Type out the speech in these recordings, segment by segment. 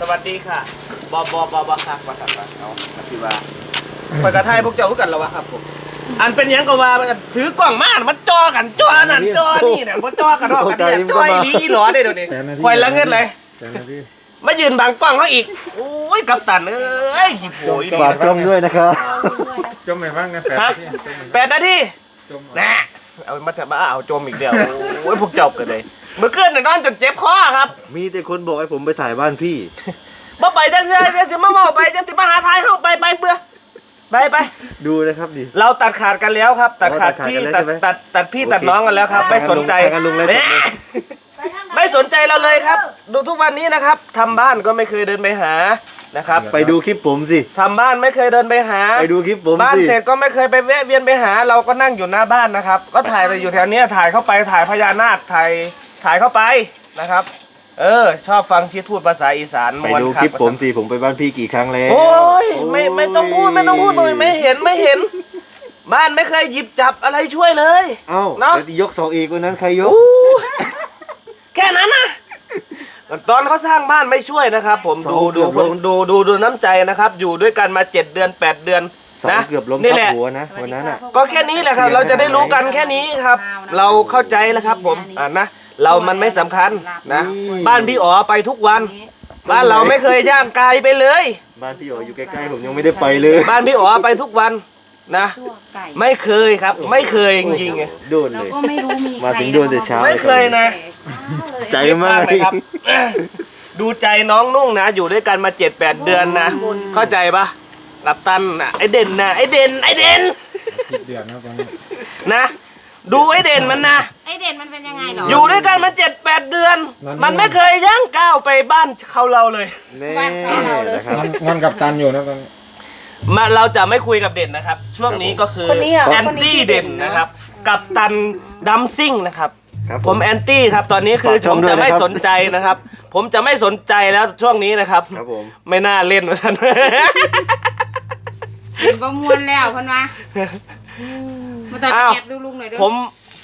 สวัสดีค่ะบอบอบอบอค่ะมาครับมาเอามาที่ว่าคอยกระทายพวกเจ้าคือกันแล้ววะครับผมอันเป็นหยังก็ว่าถือกล่องมามันจอกันจอนั่นจอนี่เนี่ยมันจอกันรอบกันเนี่ยจออีหลีอีหลอได้เดี๋ยวนี้คอยละเงินเลยแสนนาทีมายืนบังกล้องเขาอีกโอ้ยกัปตันเอ้ยหยิบโผล่อีหลีฝากจมด้วยนะครับ จมไหนบ้างนะแปดฮะนาทีจมไหนแปดนาทีจมแน่เอามาจะมาเอาจมอีกเดียวโอ้ยพวกเจ้ากันเลย เมื่อคืนน่ะนอนจนเจ็บคอครับมีแต่คนบอกให้ผมไปถ่ายบ้านพี่มาไปจังเสียจังสิมาเมาไปจังสิมาหาทายเข้าไปไปเบื่อไปไปดูนะครับดิ เราตัดขาดกันแล้วครับ ตัดขาดอ๋อตัดขาดพี่กันแล้วตัดใช่ไหมตัดตัดพี่โอเคตัดน้องกันแล้วครับ ไม่สนใจทางการลุงเลย แหม่ไม่สนใจเราเลยครับ ดูทุกวันนี้นะครับทำบ้านก็ไม่เคยเดินไปหานะครับไปดูคลิปผมสิ ทำบ้านไม่เคยเดินไปหา ไปดูคลิปผมบ้านสิ เสร็จก็ไม่เคยไปแวะเวียนไปหา เราก็นั่งอยู่หน้าบ้านนะครับ ก็ถ่ายไปอยู่แถวเนี้ยถ่ายเข้าไปถ่ายพญานาคถ่าย ถ่ายเข้าไปนะครับ เออ ชอบฟังชิดพูดภาษาอีสานไปม้วนดูรับคลิปผมสิผมไปบ้านพี่กี่ครั้งแล้วโอ้ยไม่ไม่ต้องพูดไม่ต้องพูดเลยไม่เห็นไม่เห็น บ้านไม่เคยหยิบจับอะไรช่วยเลยเอ้าเนอะแล้วที่ยกสองอีกวันนั้นใครยกอู้แค่นั้นนะตอนเขาสร้างบ้านไม่ช่วยนะครับ ผมเสาดูดูเกือบล้มดูดูดูน้ำใจนะครับ อยู่ด้วยกันมาเจ็ดเดือนแปดเดือนเสานะเกือบล้มนี่ทับแหละหัวนะวันนั้นอะก็แค่นี้แหละครับ เราจะได้รู้กันแค่นี้ครับ เราเข้าใจแล้วครับผมอ่านะ เรามันไม่สำคัญนะ บ้านพี่อ๋อไปทุกวัน บ้านเราไม่เคยย่างกายไปเลย บ้านพี่อ๋ออยู่ใกล้ๆผมยังไม่ได้ไปเลย บ้านพี่อ๋อไปทุกวันนะชั่วไก่ไม่เคยครับ ไม่เคยจริงๆอะโดนเราเลย ก็ไม่รู้มีมาถึงโดนแต่เช้า ไม่เคยนะ ใจมากเลยครับ ดูใจน้องนุ่งนะ อยู่ด้วยกันมาเจ็ดแปดเดือนนะ เข้าใจปะกับตันน่ะไอเด่นนะไอเด่นไอเด่น เดือนนะตอนนี้ นะ ดูไอเด่นมันนะ ไอเด่นมันเป็นยังไงเหรออยู่ด้วยกันมาเจ็ดแปดเดือน มันไม่เคยย่างก้าวไปบ้านเขาเราเลยแน่นะครับ งอนกับตันอยู่นะตอนนี้ มาเราจะไม่คุยกับเด่นนะครับ ช่วงนี้ก็คือคนนี้เหรอแอนคนนี้ตี้ชื่อเด่นนะครับ กับตันดัมซิ่งนะครับ ครับผมแอนตี้ครับตอนนี้คือฝากชผมมด้วยจะไม่นะครับสนใจนะครับ ผมจะไม่สนใจแล้วช่วงนี้นะครับ ครับผม ไม่น่าเล่นว่าท่าน เห็นประมวลแล้วเพันวะ มาต่อยอ้าว แอบดูลุงหน่อยด้วยผม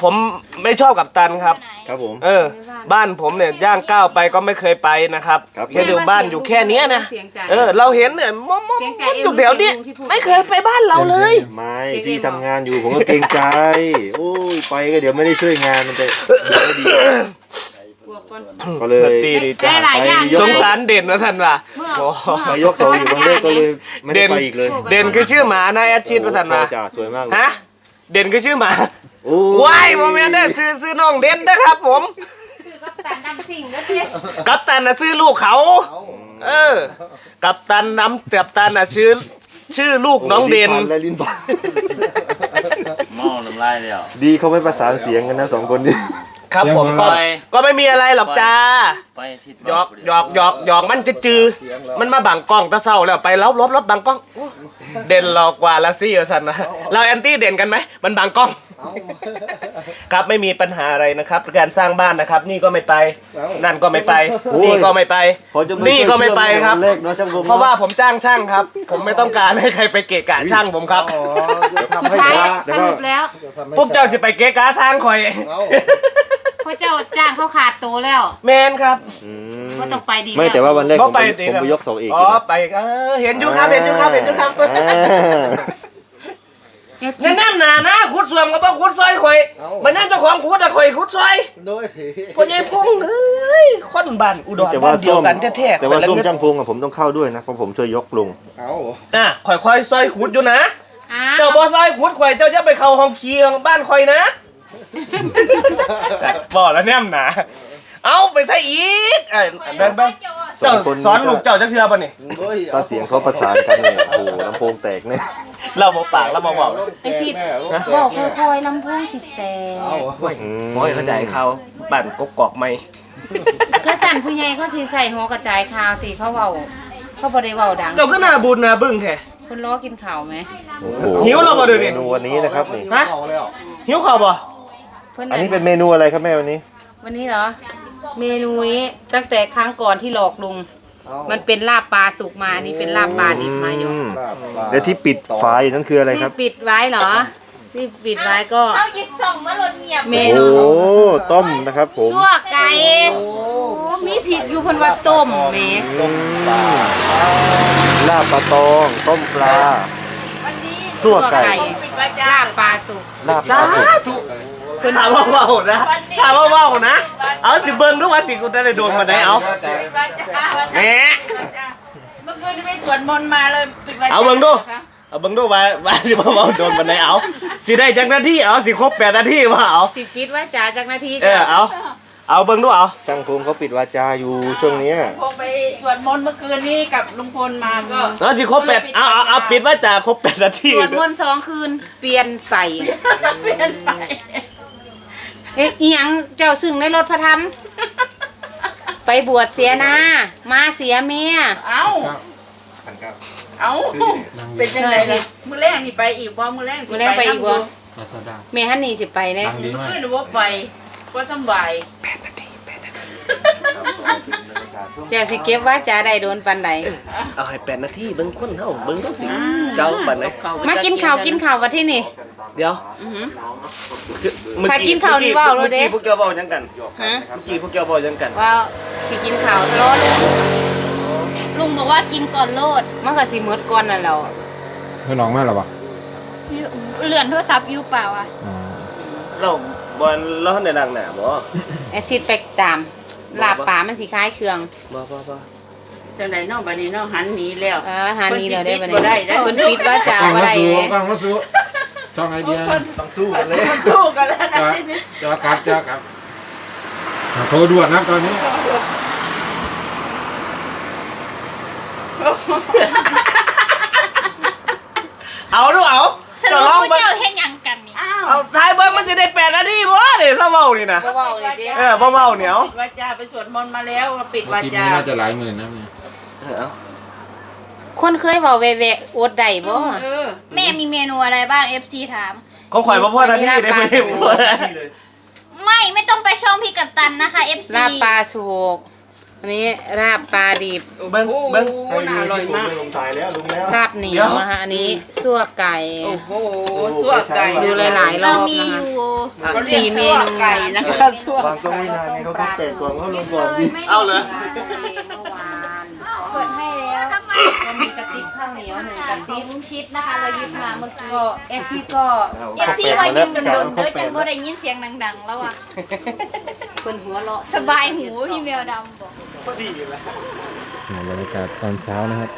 ผมไม่ชอบกับตันครับ ครับผม เออ บ้านผมเนี่ยย่างก้าวไปก็ไม่เคยไปนะครับครับแค่ดูบ้านอยู่แค่เนี้ยนะเสียงใจเออ เราเห็นเนี่ยมอมอมเสียงใจอยู่แถวเนี้ยเอ็มที่พูด ไม่เคยไปบ้านเราเลย ไม่พี่ทำงานอยู่ผมก็เกรงใจ โอ้ยไปก็เดี๋ยวไม่ได้ช่วยงานมันจะไม่ดีบวกก่อน ก็เลยตีดีได้จ้าหลายอย่าง สงสารเด่นนะท่านว่าเมื่อโอ้มายกเสาอยู่บางเลขก็เลยไม่ได้ไปอีกเลยเด่นคือชื่อหมานะแอดชิดว่าท่านว่าจ่าสวยมากเลยฮะ เด่นคือชื่อหมาโอ้ว้ายโมเมนต์เนี่ยซื้อซื้อน้องเด่นนะครับผม คือกับตันดำสิ่งแล้วเจ๊กัปตันนะซื้อลูกเขา เออ กัปตันน้ำกัปตันนะชื่อ ชื่อลูกน้องเด่น ลิ้พัและลิ้นพันหม้อน้ำลายแล้วดีเขาไม่ประสานเสียงกันนะสองคนนี้ ครับผมก็ไปก็ไม่มีอะไรหรอกจ้าไปสิบหยอกหยอกหยอกหยอกมันจะจือ มันมาบังกล้องตะเศร้าแล้วไปลบลบลบบังกล้องอู้เด่นหลอกกว่าละซี่สันนะเราแอนตี้เด่นกันไหมมันบังกล้อง ครับไม่มีปัญหาอะไรนะครับ การสร้างบ้านนะครับ นี่ก็ไม่ไปนั่นก็ไม่ไปโอ้ยนี่ก็ไม่ไปพอจะนี่ก็ไม่ไปครับเลขเนาะช่างผมเพราะว่าผมจ้างช่างครับ ผมไม่ต้องการให้ใครไปเกะกะช่างผมครับอ๋อจะทำให้ท้ายช้าสรุปแล้วจะทำให้พวกเจ้าสิไปเกะกะช่างคอยเอา พระเจ้าจ้างเขาขาดตัวแล้วแมนครับอืมก็ต้องไปดีไม่แต่ว่าวันแรกก็ผมไปไปดีผมครับไปยกเสาเอกอ๋ออยู่นะไปเออเห็นอยู่ครับเห็นอยู่ครับเห็นอยู่ครับอ่าเนี่ยฉันนั่นหนานะขุดส่วมก็บอกขุดซอยข่อยมันนั่นเจ้าของขุดอะข่อยขุดซอยโดยพ่อใหญ่พงเอ้ยคนบ้านอุดรแต่ว่าบ้านเดียวกันแท้ๆแต่ว่าข่อยละส้วมเงินจ้างพงอะผมต้องเข้าด้วยนะเพราะผมช่วยยกลุงเอาอะข่อยข่อยซอยขุดอยู่นะอ่าเจ้าบ่ซอยขุดข่อยเจ้าจะไปเข้าห้องขี้ของบ้านข่อยนะ บอกแล้วแนมหนาเอาไปใส่อีกเอ้ยแบงค์แบงค์สอเจ้างคนสอนลูกเจ้าจักเทือป่ะนี่โดยถ้าเสียงเขาประสานกันเนี่ยโอ้โหลำโพงแตกเนี่ยเราบ่ปากเราบ่บอกไอสิแม่ลูกบอกค่อยๆลำโพงสิแต่เอาโอ้ยโอ้ยเข้าใจเขาบ้านกกอกไม่ก็สั่นผู้ใหญ่เขาสิใส่หัวกระจายข่าวตีเขาเว้าเขาบ่ได้เว้าดังเจ้าก็น่าบุญน่าบึ้งแท้คนล้อกินข่าวไหมโอ้โหหิวแล้วบ่เดี๋ยวนี้เมนูวันนี้นะครับนี่ฮะเอาแล้วหิวข้าวบ่ เพื่อนอันนี้เป็นเมนูอะไรครับแม่วันนี้วันนี้เหรอ เมนูนี้ตั้งแต่ครั้งก่อนที่หลอกลุงเอามันเป็นลาบปลาสุกมาอันนี้เป็นลาบปลาดิบมาอยู่อืมลาบปลาและที่ปิดฝาอยู่นั่นคืออะไรคที่รับ ปิดไว้เหรอ ที่ปิดไว้ก็เขายึดส่งมาหลดเงียบ เมโอ้นูต้มนะครับผมชั่วไก่โอ้โอ้มีผิดอยู่เพิ่นว่าต้มแหมต้มปลาลาบปลาตองต้มปลาวันนี้ซั่วไก่ ลาบปลาสุกลาบปสาลาสุกธุ ถามว่าเมานะถามว่าเมานะ เอาสิเบิ่งดูว่าติกูจะได้โดนมาได้เอาแหมเมื่อคืนไปสวดมนต์มาเลยปิดวจเอาเบิ่งดู เอาเบิ่งดูว่าว่าสิบ่เมาโดนมาได้เอาสิได้จักนาทีเอาสิครบแปดนาทีว่าเอาสิปิดว่าจ๋าจากนาทีเออเอาเอาเบิ่งดูเอาช่างภูมิเขาปิดวาจาอยู่ช่วงเนี้ยพงไปสวดมนต์เมื่อคืนนี้กับลุงพลมาก็เอาสิครบแปดเอาเอาเอาปิดว่าจะครบแปดนาทีสวดมนต์สองคืนเปลี่ยนใส่เปลี่ยนไป เอ๊ะอีหยังเจ้าซึ่งในรถพระธรรม ไปบวชเสียนา มาเสียเมียเอ้าเอ้าเป็นยังไงล่ะมือแรกนี่ไปอีกบ่มือแรกสิมื้อแรกไปอีกบ่ลาซาด้า เมียฮันนี่สิไปเน่ดังดีมือมากขึ้นหรือว่าไปว่าสำบายเจ้าสิเก็บว่าจ๋าได้โดนปันใดเอาให้แปดนาทีเบิ่งคนเฮาเบิ่งดูสิ เจ้าปันไหนมากินข้าวกินข้าววัดที่นี่ เดี๋ยวอือหือเมื่อถ้ากินข้าวนี่เว้าเลยเด้ เมื่อกี้พวกแกเว้าหยังกันฮะเมื่อกี้พวกแกเว้าหยังกันว่าสิกินข้าวรอลุงลุงบอกว่ากินก่อนโลดมันก็สิหมดก่อนนั่นแหล้วเพื่อนน้องมาหรอวะเลื่อนโทรศัพท์อยู่เปล่าอะอ๋อเราบอลเราในดังหนาบ่แอดชิดไปตามลาบปลามันสิคล้ายเครื่องบ่บ่บ่จังไดเน้องบัดนี้เน้องหันหนีแล้ว อ่าหานี้เราได้บัดเพิ่นสิปิดบ่ได้นี้ได้เพิ่นปิดว่าจ๋ากล้องบ่มาได้สู้เว้ยกล้องมาสู้ ช่องไอเดียต้องสู้กันเลยมันสู้กันแล้วนะจะทีนี้จะกลับจะกลับอะโทรด่วนนะตอนนี้ เอาดูเอาสรุจะปลองผู้เบิ่งเจ้าเฮ็ดหยังกันนี่อ้าวเอาทายเบิ่งมันจะได้แปดนาทีบ่นี่เราเว้านี่นะบ่เว้าเลยเด้เออบ่เว้าเหนียวปิดวาจาไปสวดมนต์มาแล้วมาปิดวาทีจานี้น่าจะหลายหมื่นนะเนี่ย คนเคยเว้าแวะๆอดได้บ่เออแม่มีเมนูอะไรบ้าง FC ถาม เขาข่อยบ่พอนาทีได้ไม่ได้บ่ไม่ไม่ต้องไปช่องพี่กับตันนะคะ FC ลาบปลาสุกอันนี้ลาบปลาดิบ เบิ่งเบิ่งโอ้น่าอร่อยมาก ลงสายแล้วลุงแล้วลาบเหนียวนะคะอันนี้ซั่วไก่ โอ้โหสั่วไก่ดูหลายๆรเราอบมีนะอคะยู่เขาเรียกสั่วไก่นะคะสั่วบางช่วงวินาทีเขาต้องเตะก่อนเขาลงก่อนดิเอาเลยเมื่อวานเปิดให้ แล้วก็มีกระติบข้าวเหนียวหนึ่งกระขอติงบลุงชิดนะคะ เรายึดมาเมื่อกี้ก็เอฟซีก็ FC ว่ายืนโดนๆเด้อจังบ่ได้ยินเสียงดังๆ แล้วอะเพิ่นหัวเราะสบายหูพี่แมวดำบอกเนี่ยบรรยากาศตอนเช้านะครับ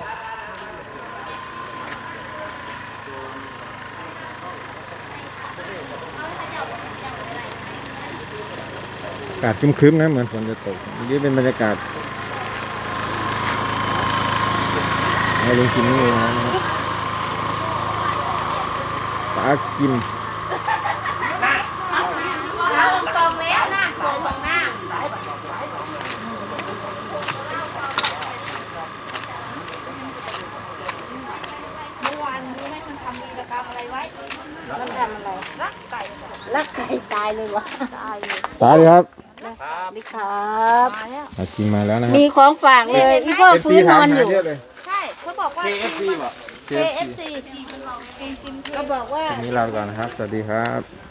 อากาศครึ้มๆนะเหมือนฝนจะตกเมื่อกี้เป็นบรรยากาศ ให้ลุงกินนี่นะครับปลากิมเราตรงแล้วนะตรงของหน้าตายเลยครับนี่ครับปลากิมมาแล้วนะครับมีของฝากเลยอีพ่อเอฟฟื้ซีนนถามอนอหายู่เยอะเลยใช่ เขาบอกว่า KFC ป่ะ KFC ก็บอกว่า วันนี้ลาไปก่อนนะครับ สวัสดีครับ